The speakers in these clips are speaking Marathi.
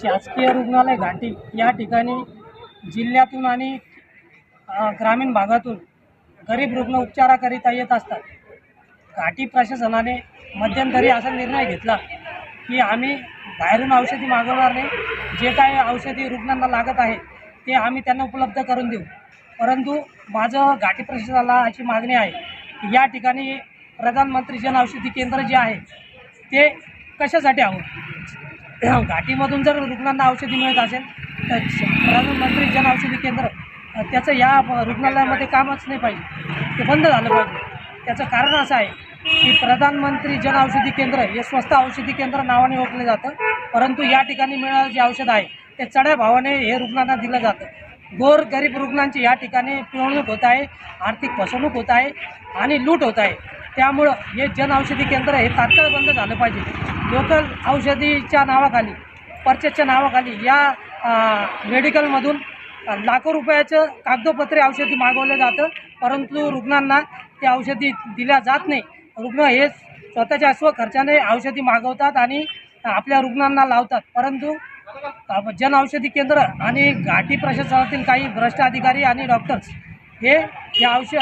शासकीय रुग्णालय घाटी या ठिकाणी जिल्ह्यातून आणि ग्रामीण भागातून गरीब रुग्ण उपचाराकरिता येत असतात. घाटी प्रशासनाने मध्यंतरी असा निर्णय घेतला की आम्ही बाहेरून औषधी मागवणार नाही. जे काय औषधी रुग्णांना लागत आहे ते आम्ही त्यांना उपलब्ध करून देऊ. परंतु माझं घाटी प्रशासनाला अशी मागणी आहे की या ठिकाणी प्रधानमंत्री जन औषधी केंद्र जे आहे ते कशासाठी आहोत घाटीमधून जर रुग्णांना औषधी मिळत असेल तर प्रधानमंत्री जन औषधी केंद्र त्याचं या रुग्णालयामध्ये कामच नाही पाहिजे. ते बंद झालं पाहिजे. त्याचं कारण असं आहे की प्रधानमंत्री जन औषधी केंद्र हे स्वस्त औषधी केंद्र नावाने ओळखलं जातं परंतु या ठिकाणी मिळणारं जे औषध आहे ते चढ्या भावाने हे रुग्णांना दिलं जातं. गोर गरीब रुग्णांची या ठिकाणी पिळवणूक होत आहे आर्थिक फसवणूक होत आहे आणि लूट होत आहे. त्यामुळं हे जन औषधी केंद्र हे तात्काळ बंद झालं पाहिजे. लोकल औषधीच्या नावाखाली पर्चेसच्या नावाखाली या मेडिकलमधून लाखो रुपयाचं कागदोपत्री औषधी मागवलं जातं. परंतु रुग्णांना ते औषधी दिल्या जात नाही. रुग्ण हे स्वतःच्या स्वखर्चाने औषधी मागवतात आणि आपल्या रुग्णांना लावतात. परंतु जनऔषधी जन औषधी केंद्र आणि घाटी प्रशासनातील काही भ्रष्ट अधिकारी आणि डॉक्टर्स हे या औष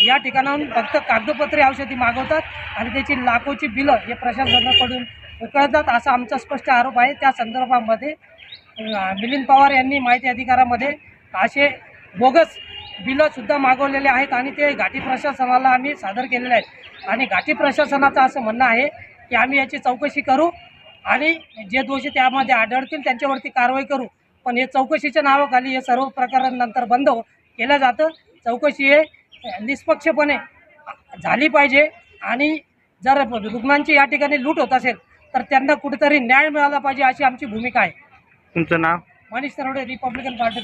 या ठिकाणाहून फक्त कागदोपत्री औषधी मागवतात आणि त्याची लाखोची बिलं हे प्रशासनाकडून उकळतात असा आमचा स्पष्ट आरोप आहे. त्या संदर्भामध्ये मिलिंद पवार यांनी माहिती अधिकारामध्ये असे बोगस बिलंसुद्धा मागवलेले आहेत आणि ते घाटी प्रशासनाला आम्ही सादर केलेले आहेत. आणि घाटी प्रशासनाचं असं म्हणणं आहे की आम्ही याची चौकशी करू आणि जे दोषी त्यामध्ये आढळतील त्यांच्यावरती कारवाई करू. पण हे चौकशीच्या नावाखाली हे सर्व प्रकरण नंतर बंद हो- केलं जातं. चौकशी हे निष्पक्षपणे झाली पाहिजे आणि जर रुग्णांची या ठिकाणी लूट होत असेल तर त्यांना कुठेतरी न्याय मिळाला पाहिजे अशी आमची भूमिका आहे. तुमचं नाव? Manish Tarwade Republican party